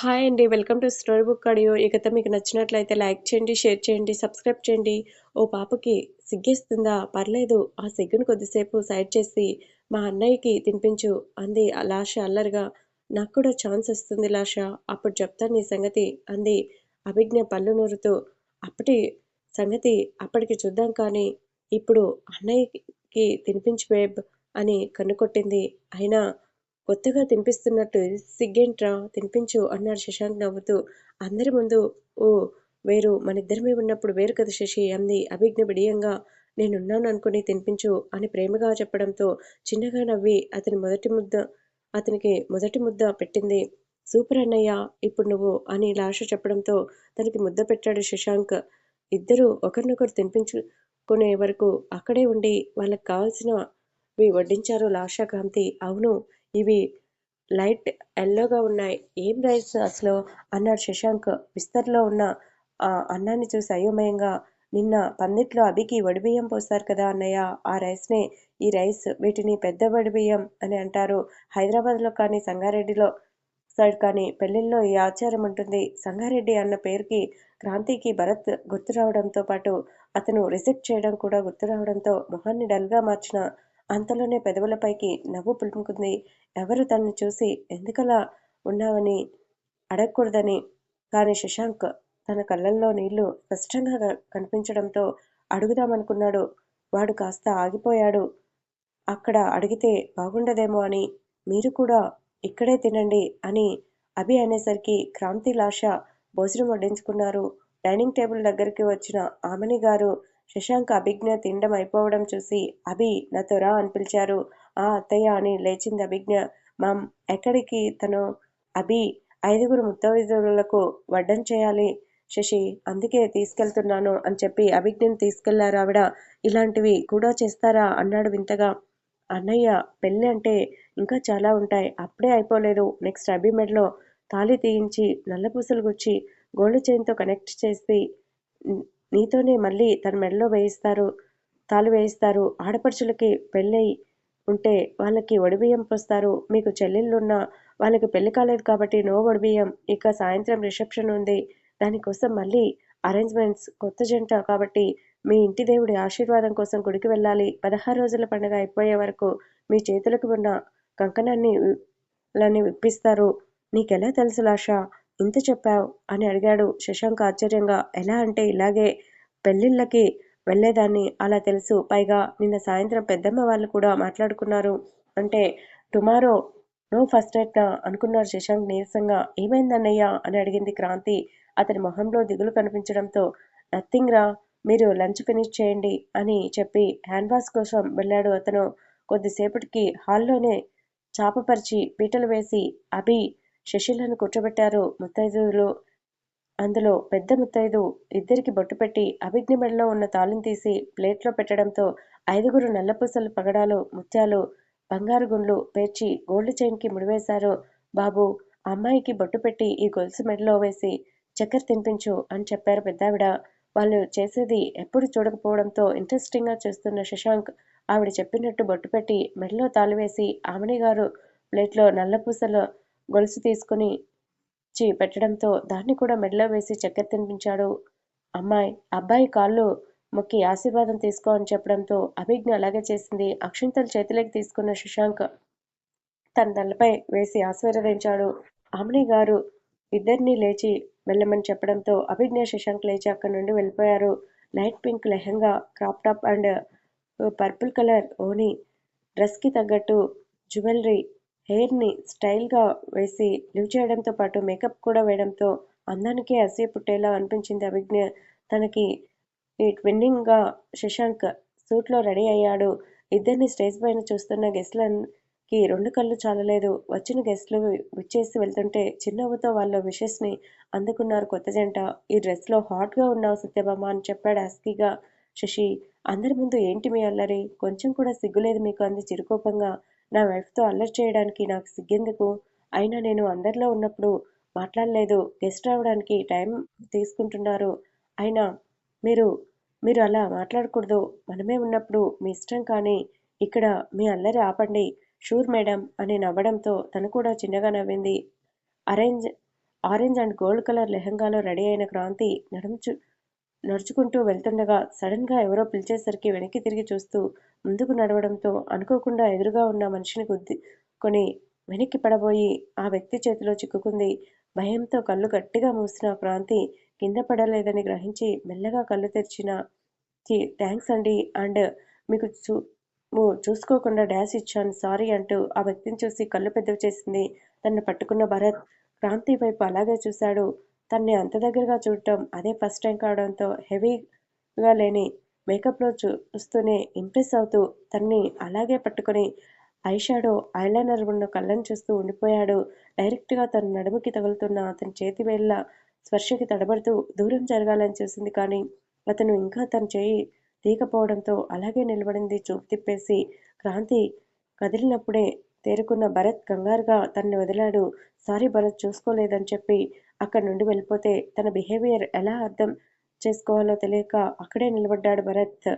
Hi అండి. Welcome to story book audio. ఈ కథ మీకు నచ్చినట్లయితే లైక్ చేయండి, షేర్ చేయండి, సబ్స్క్రైబ్ చేయండి. ఓ పాపకి సిగ్గేస్తుందా? పర్లేదు. ఆ సిగ్గును కొద్దిసేపు సైడ్ చేసి మా అన్నయ్యకి తినిపించు అంది లాష అల్లరిగా. నాకు కూడా ఛాన్స్ వస్తుంది లాష. అప్పుడు చెప్తాను నీ సంగతి అంది అభిజ్ఞ పళ్ళు నూరుతూ. అప్పటి సంగతి అప్పటికి చూద్దాం కానీ ఇప్పుడు అన్నయ్యకి తినిపించు బేబ్ అని కన్నుకొట్టింది. అయినా కొత్తగా తినిపిస్తున్నట్టు సిగ్గేంట్రా తినిపించు అన్నాడు శశాంక్ నవ్వుతూ. అందరి ముందు ఓ వేరు మనిద్దరమే ఉన్నప్పుడు వేరు కదా శశి అంది అభిజ్ఞ బిడియంగా. నేనున్నాను అనుకుని తినిపించు అని ప్రేమగా చెప్పడంతో చిన్నగా నవ్వి అతని మొదటి ముద్ద అతనికి మొదటి ముద్ద పెట్టింది. సూపర్ అన్నయ్య ఇప్పుడు నువ్వు అని లాష చెప్పడంతో తనకి ముద్ద పెట్టాడు శశాంక్. ఇద్దరూ ఒకరినొకరు తినిపించుకునే వరకు అక్కడే ఉండి వాళ్ళకి కావాల్సిన ఇవి వడ్డించారు లాషాకాంతి అవును ఇవి లైట్ ఎల్లోగా ఉన్నాయి. ఏం రైస్ అసలు అన్నాడు శశాంక్ విస్తర్లో ఉన్న ఆ అన్నాన్ని చూసి అయోమయంగా. నిన్న పందిట్లో అభికి వడిబియ్యం పోస్తారు కదా అన్నయ్య ఆ రైస్నే ఈ రైస్ వీటిని పెద్ద వడిబియ్యం అని అంటారు. హైదరాబాద్లో కానీ సంగారెడ్డిలో సైడ్ కానీ పెళ్ళిళ్ళలో ఈ ఆచారం ఉంటుంది. సంగారెడ్డి అన్న పేరుకి క్రాంతికి భరత్ గుర్తు రావడంతో పాటు అతను రిజెక్ట్ చేయడం కూడా గుర్తు రావడంతో మొహాన్ని డల్గా మార్చిన అంతలోనే పెదవులపైకి నవ్వు పులుముకుంది. ఎవరు తన్ను చూసి ఎందుకలా ఉన్నావని అడగకూడదని. కానీ శశాంక్ తన కళ్ళల్లో నీళ్ళు స్పష్టంగా కనిపించడంతో అడుగుదామనుకున్నాడు. వాడు కాస్త ఆగిపోయాడు. అక్కడ అడిగితే బాగుండదేమో అని. మీరు కూడా ఇక్కడే తినండి అని అభి అనేసరికి క్రాంతి లాష భోజనం వడ్డించుకున్నారు. డైనింగ్ టేబుల్ దగ్గరికి వచ్చిన ఆమెని గారు శశాంక్ అభిజ్ఞ తినడం అయిపోవడం చూసి అభి నాతో రా అని పిలిచారు. ఆ అత్తయ్య అని లేచింది అభిజ్ఞ. మామ్ ఎక్కడికి తను అభి ఐదుగురు ముత్తైదువులకు వడ్డం చేయాలి శశి అందుకే తీసుకెళ్తున్నాను అని చెప్పి అభిజ్ఞని తీసుకెళ్ళారు ఆవిడ. ఇలాంటివి కూడా చేస్తారా అన్నాడు వింతగా. అన్నయ్య పెళ్ళి అంటే ఇంకా చాలా ఉంటాయి. అప్పుడే అయిపోలేదు. నెక్స్ట్ అభి మెడలో తాళి తీయించి నల్లపూసలు గుచ్చి గోల్డ్ చైన్తో కనెక్ట్ చేసి నీతోనే మళ్ళీ తన మెడలో వేయిస్తారు తాళి వేయిస్తారు. ఆడపడుచులకి పెళ్ళై ఉంటే వాళ్ళకి వడిబియ్యం పోస్తారు. మీకు చెల్లెళ్ళున్నా వాళ్ళకి పెళ్ళి కాలేదు కాబట్టి నో ఒడిబియ్యం ఇక సాయంత్రం రిసెప్షన్ ఉంది. దానికోసం మళ్ళీ అరేంజ్మెంట్స్. కొత్త జంట కాబట్టి మీ ఇంటి దేవుడి ఆశీర్వాదం కోసం గుడికి వెళ్ళాలి. పదహారు రోజుల పండగ అయిపోయే వరకు మీ చేతులకు ఉన్న కంకణాన్ని లని విప్పిస్తారు. నీకెలా తెలుసు లాష ఇంత చెప్పావు అని అడిగాడు శశాంక్ ఆశ్చర్యంగా. ఎలా అంటే ఇలాగే పెళ్ళిళ్ళకి వెళ్ళేదాన్ని అలా తెలుసు. పైగా నిన్న సాయంత్రం పెద్దమ్మ వాళ్ళు కూడా మాట్లాడుకున్నారు. అంటే టుమారో నో ఫస్ట్ నైట్ నా శశాంక్ నీరసంగా. ఏమైందన్నయ్యా అని అడిగింది క్రాంతి అతని మొహంలో దిగులు కనిపించడంతో. నథింగ్ రా మీరు లంచ్ ఫినిష్ చేయండి అని చెప్పి హ్యాండ్ వాష్ కోసం వెళ్ళాడు అతను. కొద్దిసేపటికి హాల్లోనే చాపపరిచి పీటలు వేసి అభి, శశిలను కూర్చోబెట్టారు ముత్తైదువులు. అందులో పెద్ద ముత్తైదు ఇద్దరికి బొట్టు పెట్టి అభిజ్ఞ మెడలో ఉన్న తాళిని తీసి ప్లేట్లో పెట్టడంతో ఐదుగురు నల్లపూసలు పగడాలు, ముత్యాలు, బంగారు గుండ్లు పేర్చి గోల్డ్ చైన్కి ముడివేశారు. బాబు అమ్మాయికి బొట్టు పెట్టి ఈ గొలుసు మెడలో వేసి చక్కెర తినిపించు అని చెప్పారు పెద్దావిడ. వాళ్ళు చేసేది ఎప్పుడు చూడకపోవడంతో ఇంట్రెస్టింగ్గా చూస్తున్న శశాంక్ ఆవిడ చెప్పినట్టు బొట్టు పెట్టి మెడలో తాళు వేసి ఆమెని గారు ప్లేట్లో నల్లపూసలో గొలుసు తీసుకుని చి పెట్టడంతో దాన్ని కూడా మెడలో వేసి చక్కెర తినిపించాడు. అమ్మాయి అబ్బాయి కాళ్ళు మొక్కి ఆశీర్వాదం తీసుకో అని చెప్పడంతో అభిజ్ఞ అలాగే చేసింది. అక్షింతలు చేతిలోకి తీసుకున్న శశాంక్ తన తలపై వేసి ఆశీర్వదించాడు. ఆమని గారు ఇద్దరినీ లేచి వెళ్ళమని చెప్పడంతో అభిజ్ఞ శశాంక్ లేచి అక్కడి నుండి వెళ్ళిపోయారు. Light pink lehenga, crop top and purple colour ఓని డ్రెస్కి తగ్గట్టు జ్యువెలరీ, హెయిర్ని స్టైల్గా వేసి లివ్ చేయడంతో పాటు మేకప్ కూడా వేయడంతో అందానికి అసూయ పుట్టేలా అనిపించింది అభిజ్ఞ. తనకి ట్విన్నింగ్గా శశాంక్ సూట్లో రెడీ అయ్యాడు. ఇద్దరిని స్టేజ్ పైన చూస్తున్న గెస్ట్లకి రెండు కళ్ళు చాలలేదు. వచ్చిన గెస్ట్లు విచ్చేసి వెళ్తుంటే చిరునవ్వుతో వాళ్ళ విషెస్ని అందుకున్నారు కొత్త జంట. ఈ డ్రెస్లో హాట్గా ఉన్నావు సత్యభామ అని చెప్పాడు ఆస్కీగా శశి. అందరి ముందు ఏంటి మీ అల్లరి? కొంచెం కూడా సిగ్గులేదు మీకు అంది చిరుకోపంగా. నా వైఫ్తో అల్లరి చేయడానికి నాకు సిగ్గెందుకు? అయినా నేను అందరిలో ఉన్నప్పుడు మాట్లాడలేదు. గెస్ట్ రావడానికి టైం తీసుకుంటున్నారు. అయినా మీరు మీరు అలా మాట్లాడకూడదు. మనమే ఉన్నప్పుడు మీ ఇష్టం కానీ ఇక్కడ మీ అల్లరి ఆపండి. షూర్ మేడం అని నవ్వడంతో తను కూడా చిన్నగా నవ్వింది. Orange orange and gold colour లెహంగాలో ready అయిన క్రాంతి నడుము నడుచుకుంటూ వెళ్తుండగా సడన్గా ఎవరో పిలిచేసరికి వెనక్కి తిరిగి చూస్తూ ముందుకు నడవడంతో అనుకోకుండా ఎదురుగా ఉన్న మనిషిని గుద్దుకొని వెనక్కి పడబోయి ఆ వ్యక్తి చేతిలో చిక్కుకుంది. భయంతో కళ్ళు గట్టిగా మూసిన క్రాంతి కింద పడలేదని గ్రహించి మెల్లగా కళ్ళు తెరిచిన థ్యాంక్స్ అండి. అండ్ మీకు చూ చూసుకోకుండా డ్యాష్ ఇచ్చాను. సారీ అంటూ ఆ వ్యక్తిని చూసి కళ్ళు పెద్దవి చేసింది. తను పట్టుకున్న భరత్ క్రాంతి వైపు అలాగే చూశాడు. తన్ని అంత దగ్గరగా చూడటం అదే ఫస్ట్ టైం కావడంతో హెవీగా లేని మేకప్లో చూస్తూనే ఇంప్రెస్ అవుతూ తన్ని అలాగే పట్టుకొని ఐషాడో ఐలైనర్ ఉన్న కళ్ళని చూస్తూ ఉండిపోయాడు. డైరెక్ట్గా తన నడుముకి తగులుతున్న అతని చేతి వేళ్ళ స్పర్శకి తడబడుతూ దూరం జరగాలని చూసింది కానీ అతను ఇంకా తన చేయి తీయకపోవడంతో అలాగే నిలబడింది. చూపు తిప్పేసి క్రాంతి కదిలినప్పుడే తేరుకున్న భరత్ కంగారుగా తన్ని వదిలాడు. సారీ భరత్ చూసుకోలేదని చెప్పి అక్కడి నుండి వెళ్ళిపోతే తన బిహేవియర్ ఎలా అర్థం చేసుకోవాలో తెలియక అక్కడే నిలబడ్డాడు భరత్.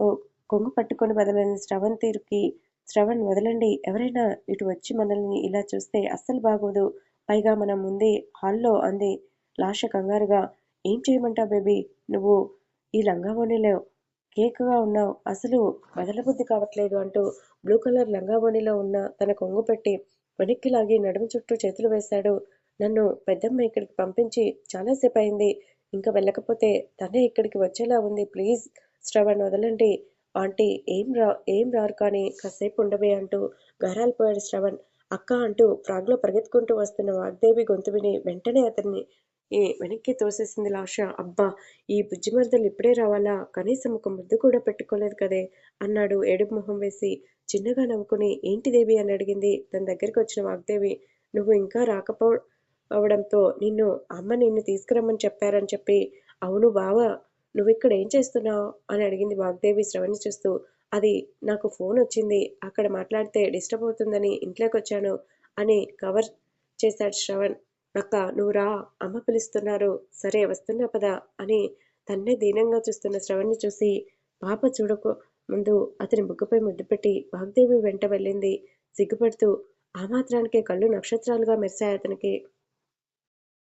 ఓ కొంగు పట్టుకొని వదలని శ్రవణ్ తీరుకి శ్రవణ్ వదలండి. ఎవరైనా ఇటు వచ్చి మనల్ని ఇలా చూస్తే అస్సలు బాగోదు. పైగా మనం ముందే హాల్లో అంది లాష కంగారుగా. ఏం చేయమంటావు బేబీ? నువ్వు ఈ లంగావోణిలో కేక్గా ఉన్నావు. అసలు వదలబుద్ధి కావట్లేదు అంటూ బ్లూ కలర్ లంగావోణిలో ఉన్న తన కొంగు పెట్టి వెనక్కి లాగి నడుము చుట్టూ చేతులు వేశాడు నన్ను పెద్దమ్మ ఇక్కడికి పంపించి చాలాసేపు అయింది ఇంకా వెళ్ళకపోతే తనే ఇక్కడికి వచ్చేలా ఉంది. ప్లీజ్ శ్రవణ్ వదలండి. ఆంటీ ఏం రా ఏం రారు కానీ కాసేపు ఉండవే అంటూ గారాలిపోయాడు శ్రవణ్. అక్క అంటూ ఫ్రాగ్లో పరిగెత్తుకుంటూ వస్తున్న వాగ్దేవి గొంతు విని వెంటనే అతన్ని ఈ వెనక్కి తోసేసింది లాష. అబ్బా ఈ బుజ్జిమర్దలు ఇప్పుడే రావాలా? కనీసం ఒక ముద్దు కూడా పెట్టుకోలేదు కదే అన్నాడు ఏడుపు మొహం వేసి. చిన్నగా నవ్వుకుని ఏంటి దేవి అని అడిగింది. తన దగ్గరికి వచ్చిన వాగ్దేవి నువ్వు ఇంకా రాకపో అవడంతో నిన్ను అమ్మ నిన్ను తీసుకురమ్మని చెప్పారని చెప్పి అవును బావా నువ్విక్కడ ఏం చేస్తున్నావు? అని అడిగింది వాగ్దేవి శ్రవణి చూస్తూ. అది నాకు ఫోన్ వచ్చింది అక్కడ మాట్లాడితే డిస్టర్బ్ అవుతుందని ఇంట్లోకి వచ్చాను అని కవర్ చేశాడు శ్రవణ్. అక్క నువ్వు రా అమ్మ పిలుస్తున్నారు. సరే వస్తున్నా పదా అని తన్నే దీనంగా చూస్తున్న శ్రవణ్ని చూసి పాప చూడకు ముందు అతని బుగ్గపై ముద్దు పెట్టి వాగ్దేవి వెంట వెళ్ళింది. సిగ్గుపడుతూ ఆ మాత్రానికే కళ్ళు నక్షత్రాలుగా మెరిశాయి అతనికి.